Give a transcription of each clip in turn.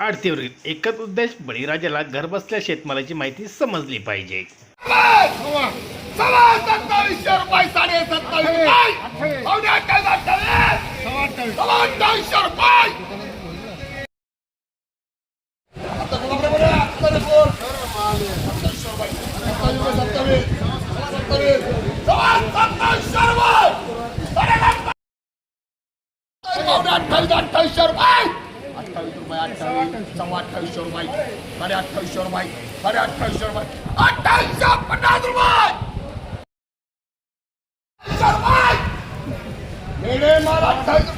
आरतीवरील एकच उद्देश बळीराजाला घरबसल्या शेतमालाची माहिती समजली पाहिजे. सत्तावीसशे रुपये साडे सत्तावीस रुपये! पावणे अठ्ठावीस अठ्ठावीस अठ्ठावीसशे रुपये! आता कोणाकडे बरं? आता रे बोल. सत्तावीसशे रुपये. सत्तावीस, सत्तावीस. सत्तावीस. सव्वा सत्तावीसशे रुपये. साडे सत्तावीस. पावणे अठ्ठावीस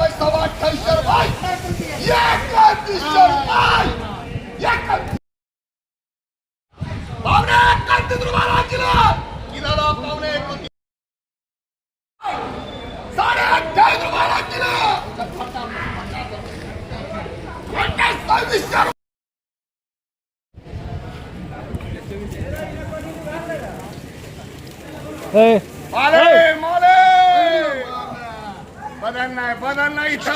अठ्ठावीसशे रुपये अठ्ठावीस रुपये नाही नाही इथं.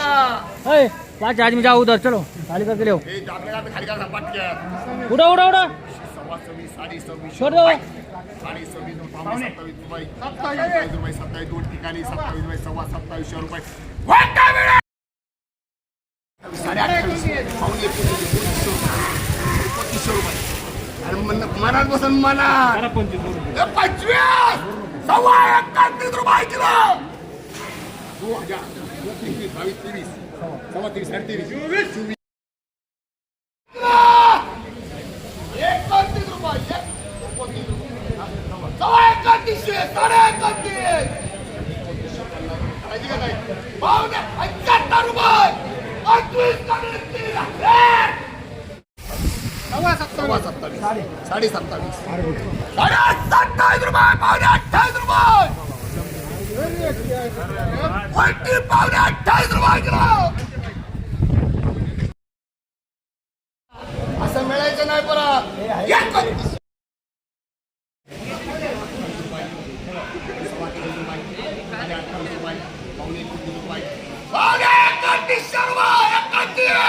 अरे पाँच आदमी जाओ उधर चलो. खाली करके ले खाली करा पटक्या उड़ा उड़ा उड़ा. छोड़ पावणे सत्तावीस रुपये सत्तावीस रुपये. सत्तावीस दोन ठिकाणी सत्तावीस रुपये सव्वा सत्तावीसशे रुपये. मनात बसून मनात पंचवीस सव्वा एकाहत्तीस रुपये किलो हजार. तेवीस बावीस तेवीस सव्वा तेवीस साडे तेवीस चोवीस! चोवीस एकोणतीस रुपये एकोणतीस रुपये सव्वा एकाहत्तीसशे साडे एकाहत्तीस! साडे सत्तावीस साडे सत्तावीस रुपये पावणे अठ्ठावीस रुपये पावणे अठ्ठावीस रुपये असं मिळायचं नाही परत पावणे एकोणतीस रुपये पावणे एकोणतीस एकोणतीस